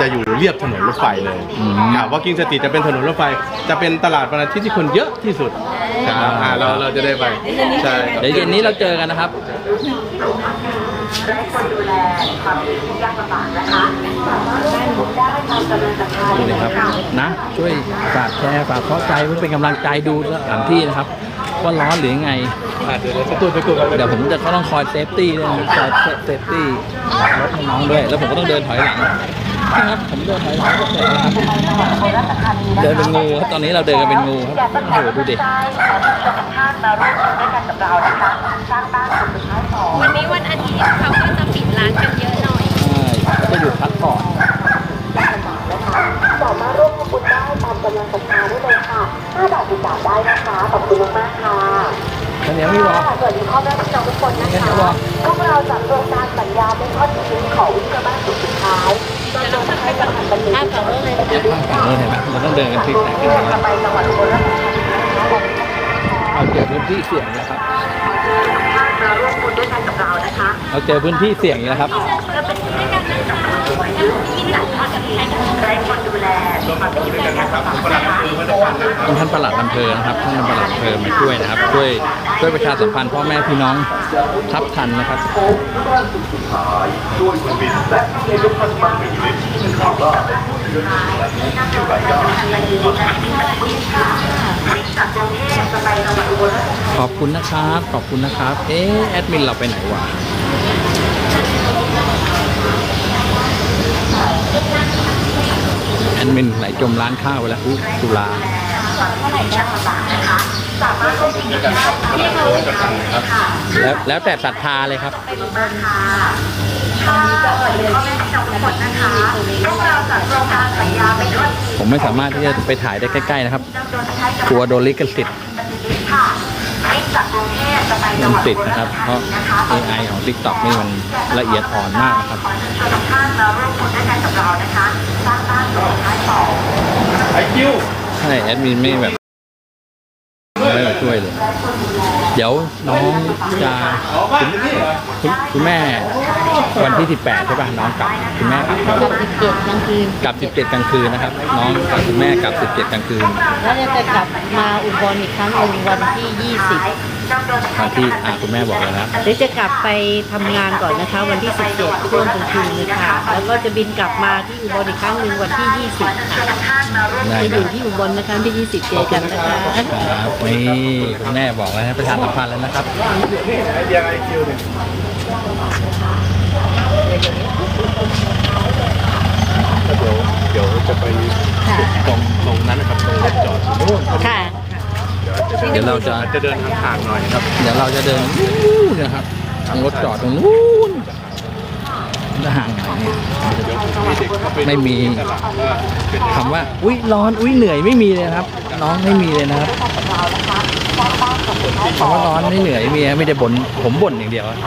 จะอยู่เรียบถนนรถไฟเลยครับว่ากิ้งสตรีทจะเป็นถนนรถไฟ จะเป็นตลาดวันอาทิตย์ที่คนเยอะที่สุดครับอ่าเราเราจะได้ไปใช่เดี๋ยวเย็นนี้เราเจอกันนะครับนี่นะครับนะ ช่วยฝากแชร์ฝากเข้าใจเพื่อเป็นกำลังใจดูสถานที่นะครับ ว่าร้อนหรือยังไงอ่าเดี๋ยวเราจะตัวไปตัวกันเดี๋ยวผมจะต้องคอยเซฟตี้ด้วยนะคอยเซฟตี้รถให้น้องด้วย แล้วผมก็ต้องเดินถอยหลังนะครับผมเดินถอยหลังก็เสร็จแล้วครับเดินเป็นงูครับตอนนี้เราเดินกันเป็นงูครับโอ้โหดูดิวันนี้วันอาทิตย์เขาก็จะปิดร้านกันเยอะหน่อยใช่ก็หยุดพักก่อนสามารถร่วม กำลังศรัทธาได้เลยค่ะ5บาท10บาทได้นะคะขอบคุณมากๆค่ะข้าวเหนียวไม่พอค่ะสวัสดีพ่อแม่พี่น้องทุกคนนะคะพวกเราจากโครงการสัญญาไม่ทอดทิ้งของวิศวบ้านสุดสุดท้ายจะลงให้กับทางบันทึกอ้าวฝั่งนู้นเลยเดี๋ยวข้างฝั่งนู้นเห็นไหมเราต้องเดินกันพลิกแตกกันนะไปจังหวัดอุบลราชธานีเอาเจอพื้นที่เสี่ยงนะครับมาร่วมบุญด้วยกันกับเรานะคะเราเจอพื้นที่เสี่ยงอีกแล้วครับ เป็นอยู่ในกท่านท่านประหลัดอำเภอนะครับท่านประหลัดอำเภอมาช่วยนะครับช่วยช่วยประชาสัมพันธ์พ่อแม่พี่น้องทับทันนะครับขอบคุณนะครับ ขอบคุณนะครับ เอ๊แอดมินเราไปไหนวะ แอดมินไหลจมร้านข้าวไปแล้วอุ๊ยจุฬาแล้วแล้วแต่ศรัทธาเลยครับผมไม่สามารถที่จะไปถ่ายได้ใกล้ ๆ นะครับกลัวโดนลิขสิทธิ์ มันติดนะครับ เพราะ AI ของ TikTok นี่มันละเอียดอ่อนมากนะครับไอคิวใช่แอดมินไม่แบบไม่มาช่วยเลย เดี๋ยวน้องจะคุณคุณคุณแม่ วันที่ 18 ใช่ป่ะน้องกลับคุณแม่กลับกับสิบเจ็ดกลางคืนกลับ 17 กลางคืนนะครับ น้องกับคุณแม่กลับ 17 กลางคืนแล้วจะกลับมาอุบลอีกครั้งหนึ่งวันที่ยี่สิบทางที่อ่าคุณแม่บอกเลยนะหรือจะกลับไปทำงานก่อนนะคะ วันที่สิบเจ็ดช่วงกลางคืนเลยค่ะ แล้วก็จะบินกลับมาที่อุบลอีกครั้งหนึ่งวันที่ยี่สิบค่ะได้จะอครัยู่บที่อุบลนะคะที่ยี่สิบเจอกันนะคะครับนี่คุณแม่บอกแล้วนะประชาสัมพันธ์แล้วนะครับ ไอเดียไอคิวเนี่ยเดี๋ยวเดี๋ยวจะไปตรงตรงนั้นนะครับตรงรถจอดนู่นค่ะ เดี๋ยวเราจะอาจจะเดินทางๆหน่อยครับเดี๋ยวเราจะเดินนู่นนะครับทางรถจอดตรงนู้นจะห่างไหนเนี่ยเดี๋ยวผมมีเด็กเข้าไปไม่มีตลาดว่าเป็นคำว่า อุ้ยร้อนอุ้ยเหนื่อยไม่มีเลยนะครับ น้องไม่มีเลยนะครับคำว่าร้อนไม่เหนื่อยไม่มีไม่ได้บ่นผมบ่นอย่างเดียวอะนี่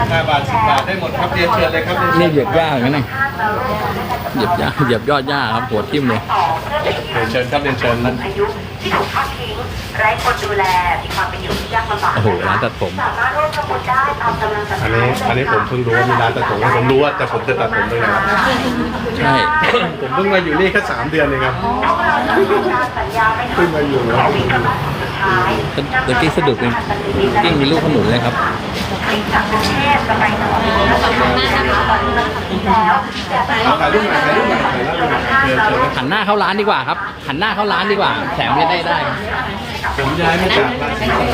บาทสิบบาทได้หมดครับเรียนเชิญเลยครับนี่เหยียบหญ้าอย่างนั้นนะเหยียบหญ้าเหยียบยอดหญ้าครับหัวทิ่มเลยเรียนเชิญครับเรียนเชิญอายุที่ถูกทอดทิ้งไร้คนดูแลมีความเป็นอยู่ที่ยากลำบากโอ้โหร้านตัดผมสามารถร่วมทำบุญได้ตามกำลังศรัทอันธานี้ได้เลยอันนี้ผมเพิ่งรู้ว่ามีร้านตัดผมผมรู้ว่าแต่ผมจะตัดผมด้วยนะครับใช่ผมเพิ่งมาอยู่นี่แค่สามเดือนเองครับการสัญญาไม่ทอเพิ่ดงมาอยู่ทิ้งนะของวิศวบ้านสุดท้ายตะกี้สะดุดเองกิ้งมีลูกขนุนเลยครับ จากกรุงเทพจะไปจังหวัดอุบลราชธานีนะคะตอนนี้แล้วแต่ไปถ่ายรูปหน่อยถ่ายรูปหน่อยถ่ายรูปหน่อยเชิญเชิญหันหน้าเข้าร้านดีกว่าครับหันหน้าเข้าร้านดีกว่าแถมจะได้ได้ผมย้ายมาจากราชบุรี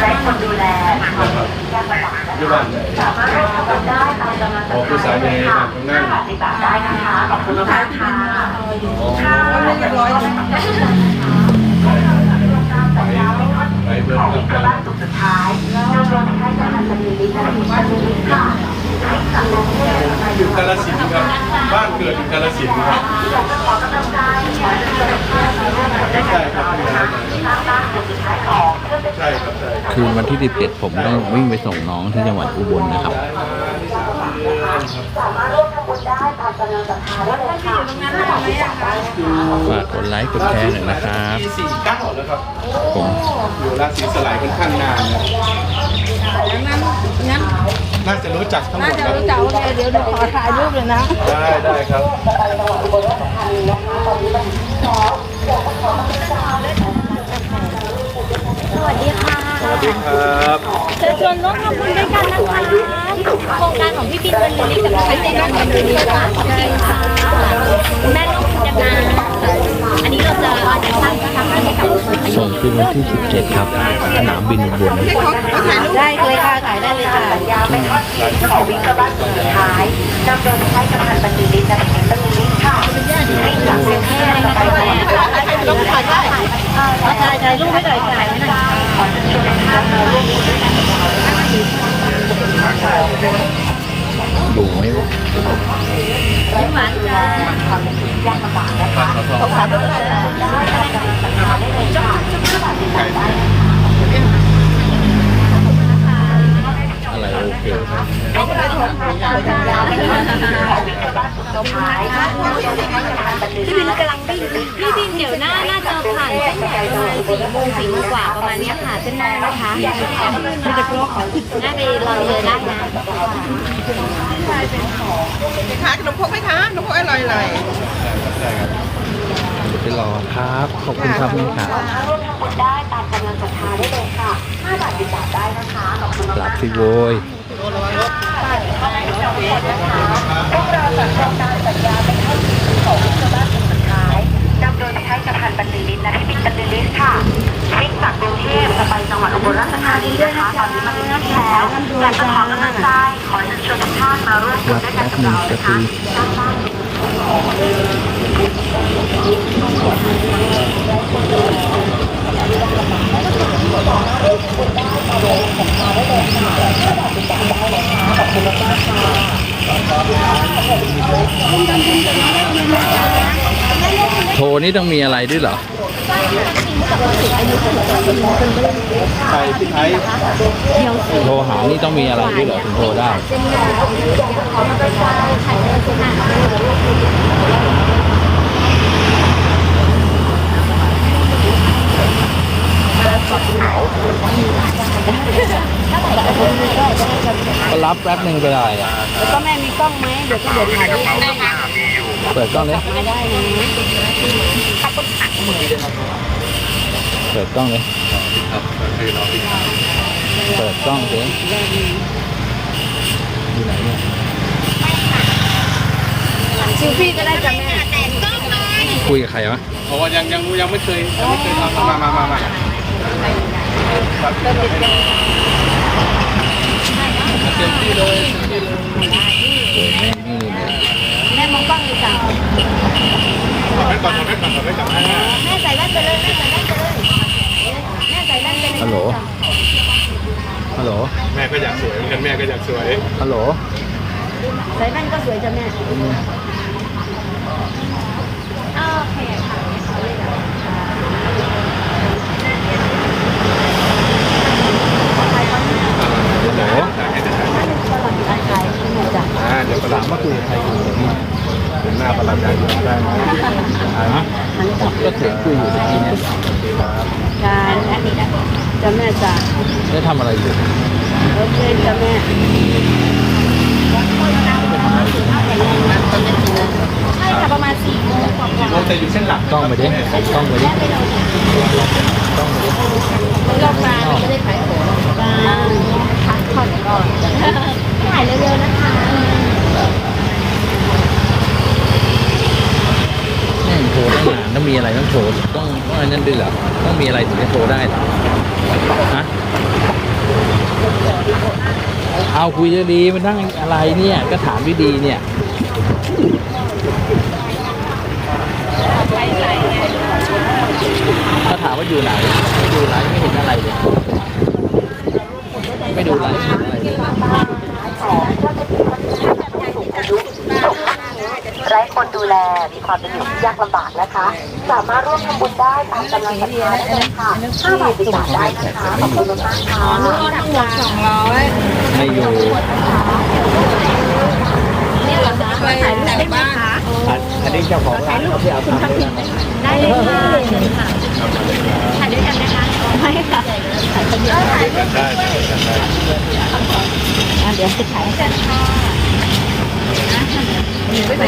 ไร้คนดูแลอยู่ที่ยากลำบากยุบันสามารถร่วมทำบุญได้ตามกำลังศรัทออกผู้ธาสายในได้เลยค่ะงนั่งห้าบาทสิบบาทได้นะคะขอบคุณมากค่ะค่ะเรียบร้อย ดสุดท้ายของเพื่อเป็นใช่คืนวันที่17ผมต้องวิ่งไปส่งน้องที่จังหวัดอุบลนะครับสามารถร่วมทำบุญได้ตามกำลังศรัทธาได้เลยค่ะห้าบาทสิบบาทได้นะคะฝากกดไลค์กดแชร์หน่อยนะครับปีสี่เก้าแล้วครับผมอยู่ราศีสลายค่อนข้างนานนะงั้นงั้น น่าจะรู้จักทั้งหมน่าดจะนะรู้จักว่าแกเดี๋ยวหนูขอถ่ายรูปเลยนะได้ได้ครับ สวัสดีค่ะสวัสดีครับ เชิญชวนร่วมทำบุญด้วยกันนะคะโครงการของพี่บินเป็นลิกับพี่บินเป็นลิค่ะขอบคุณค่ะแม่ร่วมกันนะ อันนี้เราจะจะสร้างทำให้กับอายุส่งคืนวันที่ 17 ครับ สนามบินอุบลได้เลยค่ะถ่ายได้เลยค่ะยาไม่ทอดทิ้งของวิกบ้านสุดท้ายนำโดยใช้กำลังบันดีลิตแใหญ่ประมาณสี่โมงสี่โมงกว่าประมาณเนี้ยค่ะเส้นหน้านะคะน่าจะไปรอเลยได้นะคะขนมพกไหมคะขนมพกอร่อยเลยเดี๋ยวไปรอครับ ขอบคุณครับนี่ครับร่วมทำบุญได้ตามกำลังศรัทธาได้เลยค่ะห้าบาทสิบบาทได้นะคะขอบคุณกลัมาบกๆสิโวยพวกเราจัดโครงการสัญญาเป็นข้อที่ของวิศวะสุดท้ายนำ โดยใช้สะพานบันดีลิสนะพี่บิ๊กบันดีลิสค่ะวิ่งจากกรุงเทพจะไปจังหวัดอุบลราชธานีนะคะตอนนี้มาถึงที่แล้วอยากจะขอกำลังใจขอเชิญชวนทุกท่านมาร่วมบุญด้วยกันกับหนึ่งเราจะนะคุคะย โทรนี่ต้องมีอะไรด้วยเหรอใส่พี่ไทยโทรหานี่ต้องมีอะไรด้วยเหรอถึงโทรได้ ก็รับแป๊บหนึ่งไปได้อะแล้วก็แม่มีกล้องไหมเดี๋ยวก็เดี๋ยวถ่ายรูปให้เปิดกล้องเลยมาได้นะเปิดกล้องเลยเปิดกล้องสิอยู่ไหนเนี่ยซิลฟี่ก็ได้จ้ะแม่คุยกับใครวะเพราะว่ายังยังยังไม่เคยยังไม่เคยทำมามามามา โอ้ยแม่งนี่เลยแม่มองกล้องเลยจ้ะขอให้ก่อนขอให้ก่อนขอให้ก่อนแม่ใส่แว่นไปเลยแม่ใส่แว่นไปเลยแม่ใส่แว่นไปเลยฮัลโหลฮัลโหลแม่ก็อยากสวยเหมือนกันแม่ก็อยากสวยฮัลโหลใส่แว่นก็สวยจ้ะแม่โอเคค่ะ ฮัลโหลถ่ายถ่ายให้หนูจ้ะอ่าเดี๋ยวประหลาดถามว่าคุยกับใครอยู่เนี่ยเป็นหน้าประหลาดใหญ่อยู่ได้ไหมฮะก็ถึงคุยอยู่ตะกี้เนี่ยการจ้ะแม่จ้ะได้ทำอะไรอยู่โอเคจ้ะแม่ใช่ค่ะประมาณสี่โมงกว่าโมแต่อยู่เส้นหลักกล้องไปดิกล้องไปดิกล้องไปดิเรามาไม่ได้ขายของจ้าพัก ผ่อนก่อนถ่ายเร็วๆนะคะแม่งโทรตั้งนานต้องมีอะไรต้องโทรต้องต้องอะไรนั่นด้วยเหรอต้องมีอะไรถึงจะโทรได้เหรอฮะเอาคุยดีๆมันนั่งอะไรเนี่ย ก็ถามดีๆเนี่ยถ้าถามว่าอยู่ไหนไม่ไลฟ์ไม่เห็นอะไรเลย ไม่ดูไลฟ์ไม่เห็นอะไรเลยไร้คนดูดูแลมีความเป็นอยู่ที่ยากลำบากนะคะ สามารถร่วมทำบุญได้ตามกำลังศรัทธาได้เลยค่ะ5บาท10บาทได้นะคะขอบคุณมากๆค่ะทั้งหมดสองร้อยไม่อยู่ไปแต่งบ้านอันนี้เจ้าของร้านเขาพี่เอาทำเลยนะได้เลยค่ะเชิญค่ะถ่ายด้วยกันนะคะไม่ค่ะถ่ายคนเดียว กันได้ กันได้เดี๋ยวจะถ่ายกันค่ะ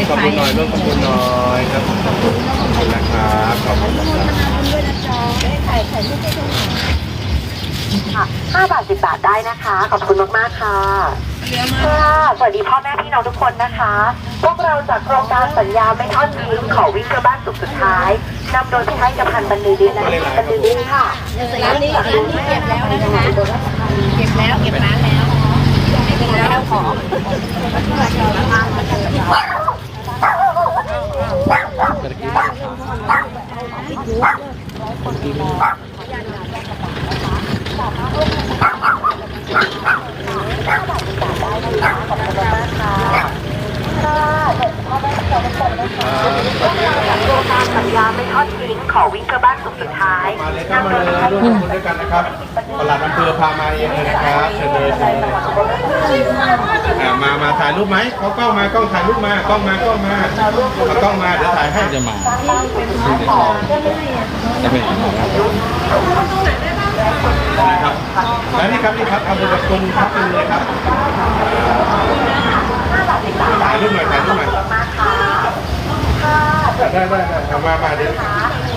ขอบคุณหน่อยร่วมขอบคุณหน่อยครับขอบคุณนะครับขอบคุณนะครับค่ะ5บาท 10 บาทได้นะคะ ขอบคุณมาก ๆ ค่ะค่ะสวัสดีพ่อแม่พี่น้องทุกคนนะคะ พวกเราจากโครงการสัญญาไม่ทอดทิ้งของวิ่งเพื่อบ้านสุขสุดท้าย นำโดยพี่ไทยกับพันบรรลือฤทธิ์และบรรลือฤทธิ์ค่ะร้านนี้ร้านนี้เก็บแล้วนะคะเก็บแล้วเก็บร้านแล้วเก็บแล้วขอเมื่อกี้ เราถามโครงการสัญญาไม่ทอดทิ้งขอวิ่งเพื่อบ้านสุขสุดท้ายมาเลยครับมาเลยร่วมขอบคุณด้วยกันนะครับปลัดอำเภอพามาเองเลยนะครับเชิญเลยเชิญเลยอ่ามามาถ่ายรูปไหมเขากล้องมากล้องถ่ายรูปมากล้องมากล้องมาเอากล้องมาเดี๋ยวถ่ายให้จะมาซึ่งจะเข้าจะเป็นยังไงครับนะครับแล้วนี่ครับนี่ครับเอาบนกระตุ้นครับเป็นเลยครับถ่ายรูปหน่อยถ่ายรูปหน่อย ได้ได้ได้เอามามาเดี๋ยว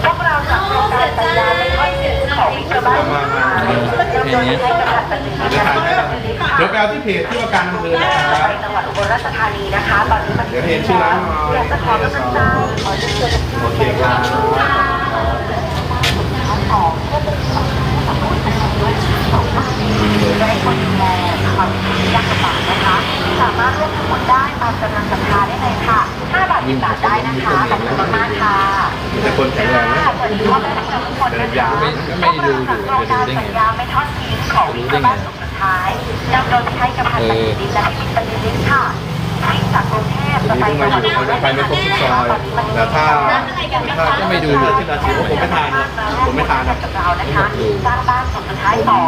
พวกเราจากโครงการสัญญาไม่ทอดทิ้งของวิ่งเพื่อบ้านเอามามาแค่นี้เดี๋ยวถ่ายให้เดี๋ยวไปเอาที่เพจที่ว่าการอำเภอนะครับจังหวัดอุบลราชธานีนะคะตอนนี้มันเดี๋ยวเห็นชื่อร้านหน่อยอยากจะขอกำลังใจขอเชิญชวนโอเคครับ จะให้คนดูแลความยากลำบากนะคะ สามารถร่วมทำบุญได้ตามกำลังศรัทธาได้เลยค่ะ5บาท10บาทได้นะคะ ขอบคุณมากๆค่ะแต่คนแข็งแรงนะสวัสดีพ่อแม่พี่น้องทุกคนนะคะไม่ไม่ดูอยู่โครงจะการดูได้สัญไงญาไม่ทอดทิ้งของวิ่งเข้าบ้านสุขสุดท้ายนำโดยพี่ไทยกับพันธ์บรรลือฤทธิ์และพี่บิ๊กบรรลือฤทธิ์ค่ะวิ่งจากกรุงเทพจะไปนี่จังหเพิ่วังดมาอุอบยู่ลผมราชไปธาไม่ครบทุกซอยนีแต่ถ้าถ้าไม่ดูอยู่ที่ราศีว่าผมไม่ทานนะผมไม่ทานนะกับเรานะคะสร้างบ้านสุขสุดท้ายต่อ